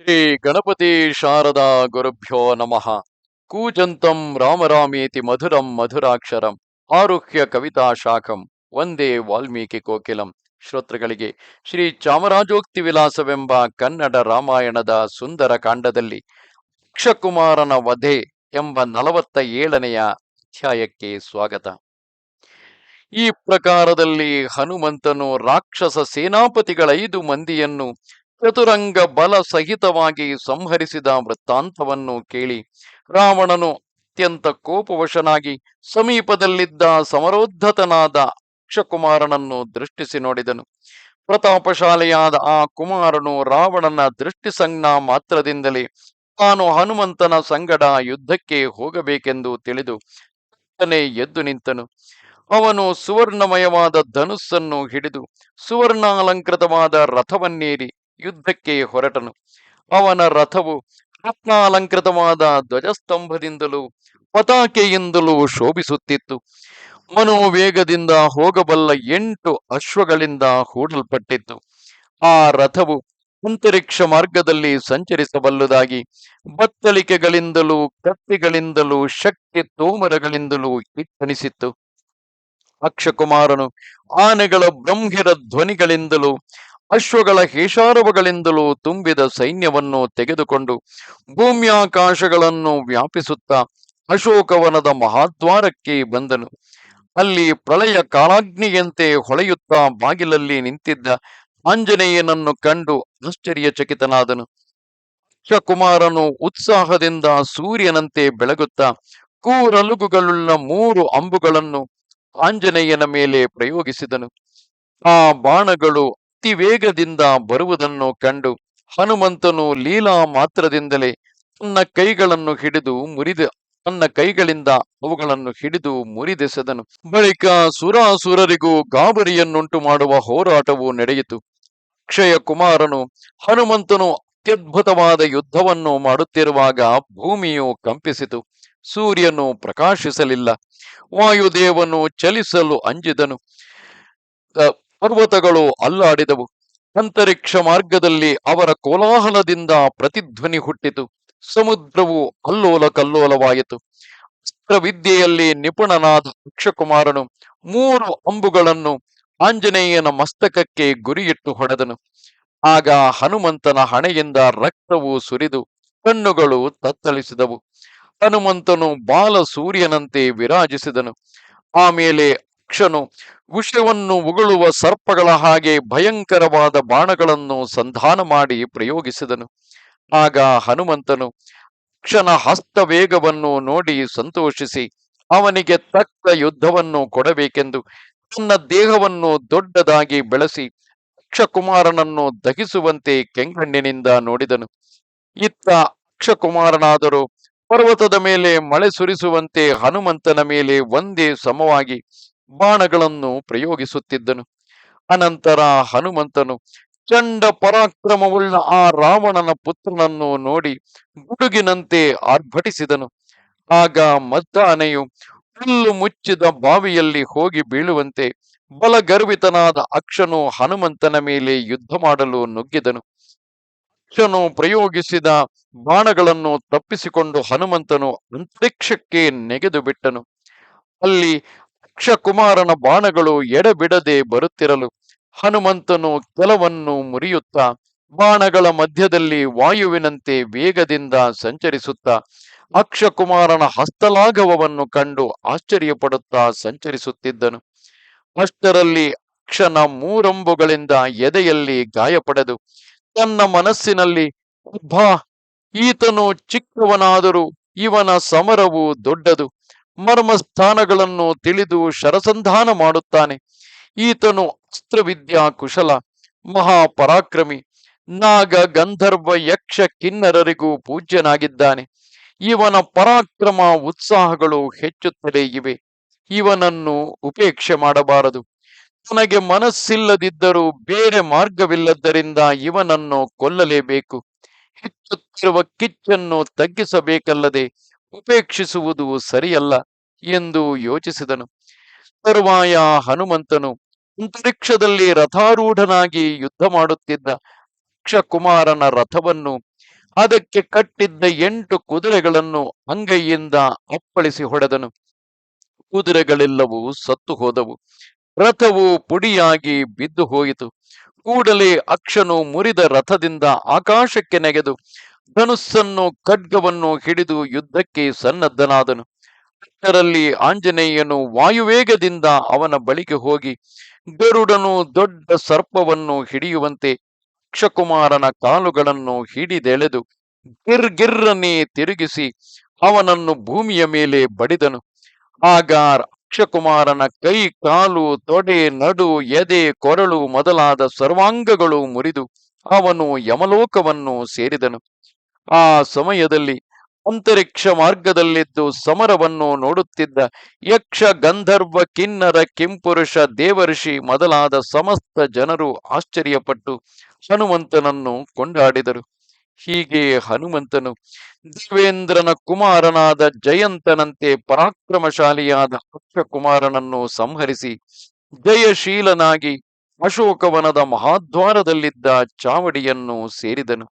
ಶ್ರೀ ಗಣಪತಿ ಶಾರದಾ ಗುರುಭ್ಯೋ ನಮಃ. ಕೂಜಂತಂ ರಾಮರಾಮೇತಿ ಮಧುರಂ ಮಧುರಾಕ್ಷರಂ ಆರುಹ್ಯ ಕವಿತಾ ಶಾಖಂ ಒಂದೇ ವಾಲ್ಮೀಕಿ ಕೋಕಿಲಂ. ಶ್ರೋತೃಗಳಿಗೆ ಶ್ರೀ ಚಾಮರಾಜೋಕ್ತಿ ವಿಲಾಸವೆಂಬ ಕನ್ನಡ ರಾಮಾಯಣದ ಸುಂದರ ಕಾಂಡದಲ್ಲಿ ಅಕ್ಷಕುಮಾರನ ವಧೆ ಎಂಬ ನಲವತ್ತ ಏಳನೆಯ ಅಧ್ಯಾಯಕ್ಕೆ ಸ್ವಾಗತ. ಈ ಪ್ರಕಾರದಲ್ಲಿ ಹನುಮಂತನು ರಾಕ್ಷಸ ಸೇನಾಪತಿಗಳ ಐದು ಮಂದಿಯನ್ನು ಚತುರಂಗ ಬಲ ಸಹಿತವಾಗಿ ಸಂಹರಿಸಿದ ವೃತ್ತಾಂತವನ್ನು ಕೇಳಿ ರಾವಣನು ಅತ್ಯಂತ ಕೋಪವಶನಾಗಿ ಸಮೀಪದಲ್ಲಿದ್ದ ಸಮರೋದ್ಧತನಾದ ಅಕ್ಷಕುಮಾರನನ್ನು ದೃಷ್ಟಿಸಿ ನೋಡಿದನು. ಪ್ರತಾಪಶಾಲೆಯಾದ ಆ ಕುಮಾರನು ರಾವಣನ ದೃಷ್ಟಿ ಸಂಜ್ಞಾ ಮಾತ್ರದಿಂದಲೇ ತಾನು ಹನುಮಂತನ ಸಂಗಡ ಯುದ್ಧಕ್ಕೆ ಹೋಗಬೇಕೆಂದು ತಿಳಿದು ಎದ್ದು ನಿಂತನು. ಅವನು ಸುವರ್ಣಮಯವಾದ ಧನುಸ್ಸನ್ನು ಹಿಡಿದು ಸುವರ್ಣಾಲಂಕೃತವಾದ ರಥವನ್ನೇರಿ ಯುದ್ಧಕ್ಕೆ ಹೊರಟನು. ಅವನ ರಥವು ರತ್ನಾಲಂಕೃತವಾದ ಧ್ವಜಸ್ತಂಭದಿಂದಲೂ ಪತಾಕೆಯಿಂದಲೂ ಶೋಭಿಸುತ್ತಿತ್ತು. ಮನೋವೇಗದಿಂದ ಹೋಗಬಲ್ಲ ಎಂಟು ಅಶ್ವಗಳಿಂದ ಹೂಡಲ್ಪಟ್ಟಿತ್ತು. ಆ ರಥವು ಅಂತರಿಕ್ಷ ಮಾರ್ಗದಲ್ಲಿ ಸಂಚರಿಸಬಲ್ಲುದಾಗಿ ಬತ್ತಳಿಕೆಗಳಿಂದಲೂ ಕತ್ತಿಗಳಿಂದಲೂ ಶಕ್ತಿ ತೋಮರಗಳಿಂದಲೂ ಇಟ್ಟನಿಸಿತ್ತು ಅಕ್ಷಕುಮಾರನು ಆನೆಗಳ ಬ್ರಹ್ಮಿರ ಧ್ವನಿಗಳಿಂದಲೂ ಅಶ್ವಗಳ ಹೇಷಾರವಗಳಿಂದಲೂ ತುಂಬಿದ ಸೈನ್ಯವನ್ನು ತೆಗೆದುಕೊಂಡು ಭೂಮ್ಯಾಕಾಶಗಳನ್ನು ವ್ಯಾಪಿಸುತ್ತಾ ಅಶೋಕವನದ ಮಹಾದ್ವಾರಕ್ಕೆ ಬಂದನು. ಅಲ್ಲಿ ಪ್ರಳಯ ಕಾಲಾಗ್ನಿಯಂತೆ ಹೊಳೆಯುತ್ತಾ ಬಾಗಿಲಲ್ಲಿ ನಿಂತಿದ್ದ ಆಂಜನೇಯನನ್ನು ಕಂಡು ಆಶ್ಚರ್ಯಚಕಿತನಾದನು. ಶಕುಮಾರನು ಉತ್ಸಾಹದಿಂದ ಸೂರ್ಯನಂತೆ ಬೆಳಗುತ್ತಾ ಕೂರಲುಗುಗಳುಳ್ಳ ಮೂರು ಅಂಬುಗಳನ್ನು ಆಂಜನೇಯನ ಮೇಲೆ ಪ್ರಯೋಗಿಸಿದನು. ಆ ಬಾಣಗಳು ಅತಿ ವೇಗದಿಂದ ಬರುವುದನ್ನು ಕಂಡು ಹನುಮಂತನು ಲೀಲಾ ಮಾತ್ರದಿಂದಲೇ ತನ್ನ ಕೈಗಳನ್ನು ಹಿಡಿದು ಮುರಿದ, ತನ್ನ ಕೈಗಳಿಂದ ಅವುಗಳನ್ನು ಹಿಡಿದು ಮುರಿದೆಸೆದನು. ಬಳಿಕ ಸುರಾಸುರರಿಗೂ ಗಾಬರಿಯನ್ನುಂಟು ಮಾಡುವ ಹೋರಾಟವು ನಡೆಯಿತು. ಅಕ್ಷಯ ಕುಮಾರನು ಹನುಮಂತನು ಅತ್ಯದ್ಭುತವಾದ ಯುದ್ಧವನ್ನು ಮಾಡುತ್ತಿರುವಾಗ ಭೂಮಿಯು ಕಂಪಿಸಿತು. ಸೂರ್ಯನು ಪ್ರಕಾಶಿಸಲಿಲ್ಲ. ವಾಯುದೇವನು ಚಲಿಸಲು ಅಂಜಿದನು. ಪರ್ವತಗಳು ಅಲ್ಲಾಡಿದವು. ಅಂತರಿಕ್ಷ ಮಾರ್ಗದಲ್ಲಿ ಅವರ ಕೋಲಾಹಲದಿಂದ ಪ್ರತಿಧ್ವನಿ ಹುಟ್ಟಿತು. ಸಮುದ್ರವು ಅಲ್ಲೋಲ ಕಲ್ಲೋಲವಾಯಿತು ಅಸ್ತ್ರವಿದ್ಯೆಯಲ್ಲಿ ನಿಪುಣನಾದ ಅಕ್ಷಕುಮಾರನು ಮೂರು ಅಂಬುಗಳನ್ನು ಆಂಜನೇಯನ ಮಸ್ತಕಕ್ಕೆ ಗುರಿಯಿಟ್ಟು ಹೊಡೆದನು. ಆಗ ಹನುಮಂತನ ಹಣೆಯಿಂದ ರಕ್ತವು ಸುರಿದು ಕಣ್ಣುಗಳು ತತ್ತಳಿಸಿದವು. ಹನುಮಂತನು ಬಾಲ ಸೂರ್ಯನಂತೆ ವಿರಾಜಿಸಿದನು. ಆಮೇಲೆ ಅಕ್ಷನು ವಿಷವನ್ನು ಉಗುಳುವ ಸರ್ಪಗಳ ಹಾಗೆ ಭಯಂಕರವಾದ ಬಾಣಗಳನ್ನು ಸಂಧಾನ ಮಾಡಿ ಪ್ರಯೋಗಿಸಿದನು. ಆಗ ಹನುಮಂತನು ಅಕ್ಷನ ಹಸ್ತವೇಗವನ್ನು ನೋಡಿ ಸಂತೋಷಿಸಿ, ಅವನಿಗೆ ತಕ್ಕ ಯುದ್ಧವನ್ನು ಕೊಡಬೇಕೆಂದು ತನ್ನ ದೇಹವನ್ನು ದೊಡ್ಡದಾಗಿ ಬೆಳೆಸಿ, ಅಕ್ಷಕುಮಾರನನ್ನು ದಹಿಸುವಂತೆ ಕೆಂಗಣ್ಣಿನಿಂದ ನೋಡಿದನು. ಇತ್ತ ಅಕ್ಷಕುಮಾರನಾದರೂ ಪರ್ವತದ ಮೇಲೆ ಮಳೆ ಸುರಿಸುವಂತೆ ಹನುಮಂತನ ಮೇಲೆ ಒಂದೇ ಸಮವಾಗಿ ಬಾಣಗಳನ್ನು ಪ್ರಯೋಗಿಸುತ್ತಿದ್ದನು. ಅನಂತರ ಹನುಮಂತನು ಚಂಡ ಪರಾಕ್ರಮವುಳ್ಳ ಆ ರಾವಣನ ಪುತ್ರನನ್ನು ನೋಡಿ ಗುಡುಗಿನಂತೆ ಆರ್ಭಟಿಸಿದನು. ಆಗ ಮದ್ದಾನೆಯು ಹುಲ್ಲು ಮುಚ್ಚಿದ ಬಾವಿಯಲ್ಲಿ ಹೋಗಿ ಬೀಳುವಂತೆ ಬಲಗರ್ವಿತನಾದ ಅಕ್ಷನು ಹನುಮಂತನ ಮೇಲೆ ಯುದ್ಧ ಮಾಡಲು ನುಗ್ಗಿದನು. ಅಕ್ಷನು ಪ್ರಯೋಗಿಸಿದ ಬಾಣಗಳನ್ನು ತಪ್ಪಿಸಿಕೊಂಡು ಹನುಮಂತನು ಅಂತರಿಕ್ಷಕ್ಕೆ ನೆಗೆದು ಬಿಟ್ಟನು ಅಲ್ಲಿ ಅಕ್ಷಕುಮಾರನ ಬಾಣಗಳು ಎಡಬಿಡದೆ ಬರುತ್ತಿರಲು ಹನುಮಂತನು ಕೆಲವನ್ನು ಮುರಿಯುತ್ತಾ ಬಾಣಗಳ ಮಧ್ಯದಲ್ಲಿ ವಾಯುವಿನಂತೆ ವೇಗದಿಂದ ಸಂಚರಿಸುತ್ತ ಅಕ್ಷಕುಮಾರನ ಹಸ್ತಲಾಘವವನ್ನು ಕಂಡು ಆಶ್ಚರ್ಯಪಡುತ್ತಾ ಸಂಚರಿಸುತ್ತಿದ್ದನು. ಅಷ್ಟರಲ್ಲಿ ಅಕ್ಷನ ಮೂರಂಬುಗಳಿಂದ ಎದೆಯಲ್ಲಿ ಗಾಯಪಡೆದು ತನ್ನ ಮನಸ್ಸಿನಲ್ಲಿ, ಅಬ್ಬಾ, ಈತನು ಚಿಕ್ಕವನಾದರೂ ಇವನ ಸಮರವು ದೊಡ್ಡದು. ಮರ್ಮಸ್ಥಾನಗಳನ್ನು ತಿಳಿದು ಶರಸಂಧಾನ ಮಾಡುತ್ತಾನೆ. ಈತನು ಅಸ್ತ್ರವಿದ್ಯಾ ಕುಶಲ, ಮಹಾಪರಾಕ್ರಮಿ, ನಾಗ ಗಂಧರ್ವ ಯಕ್ಷ ಕಿನ್ನರರಿಗೂ ಪೂಜ್ಯನಾಗಿದ್ದಾನೆ. ಇವನ ಪರಾಕ್ರಮ ಉತ್ಸಾಹಗಳು ಹೆಚ್ಚುತ್ತಲೇ ಇವೆ. ಇವನನ್ನು ಉಪೇಕ್ಷೆ ಮಾಡಬಾರದು. ತನಗೆ ಮನಸ್ಸಿಲ್ಲದಿದ್ದರೂ ಬೇರೆ ಮಾರ್ಗವಿಲ್ಲದ್ದರಿಂದ ಇವನನ್ನು ಕೊಲ್ಲಲೇಬೇಕು. ಹೆಚ್ಚುತ್ತಿರುವ ಕಿಚ್ಚನ್ನು ತಗ್ಗಿಸಬೇಕಲ್ಲದೆ ಉಪೇಕ್ಷಿಸುವುದು ಸರಿಯಲ್ಲ ಎಂದು ಯೋಚಿಸಿದನು. ತರುವಾಯ ಹನುಮಂತನು ಅಂತರಿಕ್ಷದಲ್ಲಿ ರಥಾರೂಢನಾಗಿ ಯುದ್ಧ ಮಾಡುತ್ತಿದ್ದ ಅಕ್ಷಕುಮಾರನ ರಥವನ್ನು ಅದಕ್ಕೆ ಕಟ್ಟಿದ್ದ ಎಂಟು ಕುದುರೆಗಳನ್ನು ಅಂಗೈಯಿಂದ ಅಪ್ಪಳಿಸಿ ಹೊಡೆದನು. ಕುದುರೆಗಳೆಲ್ಲವೂ ಸತ್ತು ಹೋದವು. ರಥವು ಪುಡಿಯಾಗಿ ಬಿದ್ದು ಹೋಯಿತು. ಕೂಡಲೇ ಅಕ್ಷನು ಮುರಿದ ರಥದಿಂದ ಆಕಾಶಕ್ಕೆ ನೆಗೆದು ಧನುಸ್ಸನ್ನು ಖಡ್ಗವನ್ನು ಹಿಡಿದು ಯುದ್ಧಕ್ಕೆ ಸನ್ನದ್ಧನಾದನು. ಅಷ್ಟರಲ್ಲಿ ಆಂಜನೇಯನು ವಾಯುವೇಗದಿಂದ ಅವನ ಬಳಿಗೆ ಹೋಗಿ ಗರುಡನು ದೊಡ್ಡ ಸರ್ಪವನ್ನು ಹಿಡಿಯುವಂತೆ ಅಕ್ಷಕುಮಾರನ ಕಾಲುಗಳನ್ನು ಹಿಡಿದೆಳೆದು ಗಿರ್ ಗಿರ್ರನ್ನೇ ತಿರುಗಿಸಿ ಅವನನ್ನು ಭೂಮಿಯ ಮೇಲೆ ಬಡಿದನು. ಆಗ ಅಕ್ಷಕುಮಾರನ ಕೈ, ಕಾಲು, ತೊಡೆ, ನಡು, ಎದೆ, ಕೊರಳು ಮೊದಲಾದ ಸರ್ವಾಂಗಗಳು ಮುರಿದು ಅವನು ಯಮಲೋಕವನ್ನು ಸೇರಿದನು. ಆ ಸಮಯದಲ್ಲಿ ಅಂತರಿಕ್ಷ ಮಾರ್ಗದಲ್ಲಿದ್ದು ಸಮರವನ್ನು ನೋಡುತ್ತಿದ್ದ ಯಕ್ಷ ಗಂಧರ್ವ ಕಿನ್ನರ ಕಿಂಪುರುಷ ದೇವಋಷಿ ಮೊದಲಾದ ಸಮಸ್ತ ಜನರು ಆಶ್ಚರ್ಯಪಟ್ಟು ಹನುಮಂತನನ್ನು ಕೊಂಡಾಡಿದರು. ಹೀಗೆ ಹನುಮಂತನು ದೇವೇಂದ್ರನ ಕುಮಾರನಾದ ಜಯಂತನಂತೆ ಪರಾಕ್ರಮಶಾಲಿಯಾದ ಅಕ್ಷಕುಮಾರನನ್ನು ಸಂಹರಿಸಿ ಜಯಶೀಲನಾಗಿ ಅಶೋಕವನದ ಮಹಾದ್ವಾರದಲ್ಲಿದ್ದ ಚಾವಡಿಯನ್ನು ಸೇರಿದನು.